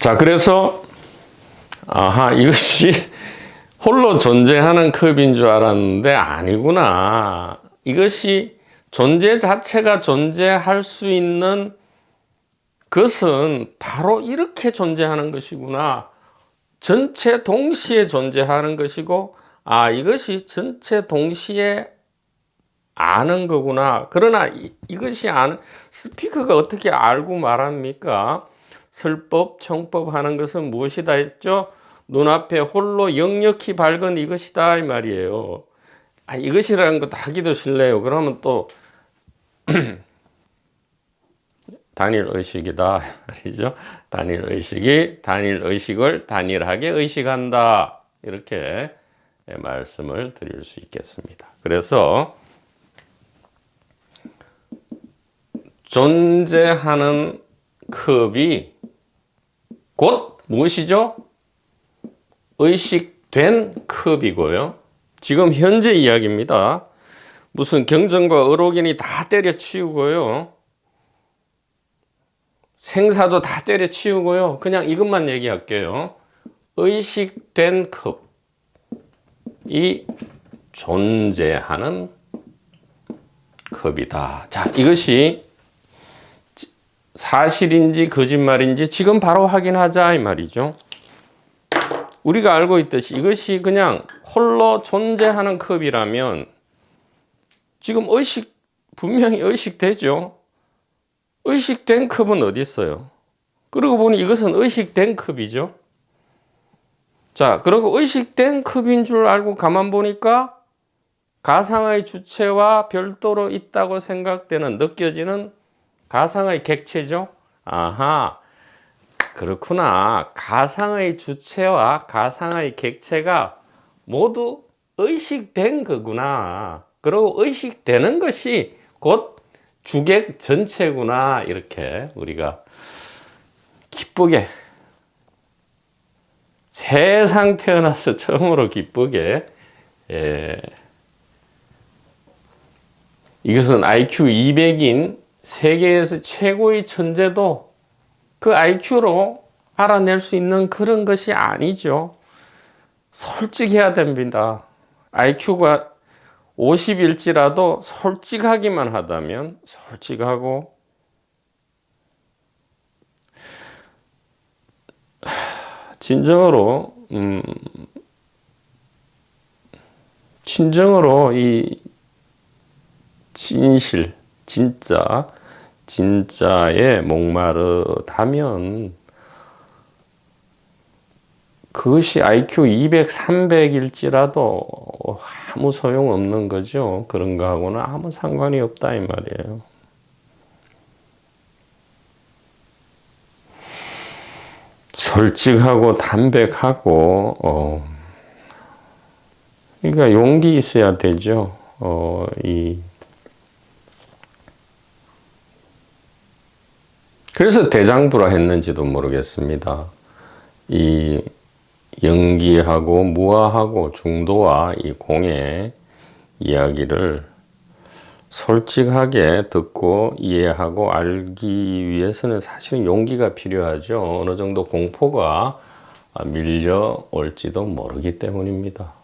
자, 그래서 아하, 이것이 홀로 존재하는 컵인 줄 알았는데 아니구나. 이것이 존재 자체가 존재할 수 있는 것은 바로 이렇게 존재하는 것이구나. 전체 동시에 존재하는 것이고, 아, 이것이 전체 동시에 아는 거구나. 그러나 이, 이것이 아는, 스피커가 어떻게 알고 말합니까? 설법, 청법 하는 것은 무엇이다 했죠? 눈앞에 홀로 역력히 밝은 이것이다 이 말이에요. 아, 이것이라는 것도 하기도 싫네요. 그러면 또 단일 의식이다 말이죠. 단일 의식이 단일 의식을 단일하게 의식한다 이렇게 말씀을 드릴 수 있겠습니다. 그래서 존재하는 컵이 곧 무엇이죠? 의식된 컵이고요. 지금 현재 이야기입니다. 무슨 경전과 의록인이 다 때려치우고요. 생사도 다 때려치우고요. 그냥 이것만 얘기할게요. 의식된 컵이 존재하는 컵이다. 자, 이것이 사실인지 거짓말인지 지금 바로 확인하자 이 말이죠. 우리가 알고 있듯이 이것이 그냥 홀로 존재하는 컵이라면 지금 의식 분명히 의식되죠. 의식된 컵은 어디 있어요? 그러고 보니 이것은 의식된 컵이죠. 자, 그리고 의식된 컵인 줄 알고 가만 보니까 가상의 주체와 별도로 있다고 생각되는 느껴지는 가상의 객체죠. 아하. 그렇구나. 가상의 주체와 가상의 객체가 모두 의식된 거구나. 그리고 의식되는 것이 곧 주객 전체구나. 이렇게 우리가 기쁘게 세상 태어나서 처음으로 기쁘게 예. 이것은 IQ 200인 세계에서 최고의 천재도 그 IQ로 알아낼 수 있는 그런 것이 아니죠. 솔직해야 됩니다. IQ가 50일지라도 솔직하기만 하다면 솔직하고 진정으로 음, 진정으로 이 진실 진짜 진짜에 목마르다면 그것이 IQ 200, 300일지라도 아무 소용 없는 거죠. 그런 거하고는 아무 상관이 없다 이 말이에요. 솔직하고 담백하고 어, 그러니까 용기 있어야 되죠. 어, 이 그래서 대장부라 했는지도 모르겠습니다. 이 연기하고 무아하고 중도와 이 공의 이야기를 솔직하게 듣고 이해하고 알기 위해서는 사실은 용기가 필요하죠. 어느 정도 공포가 밀려올지도 모르기 때문입니다.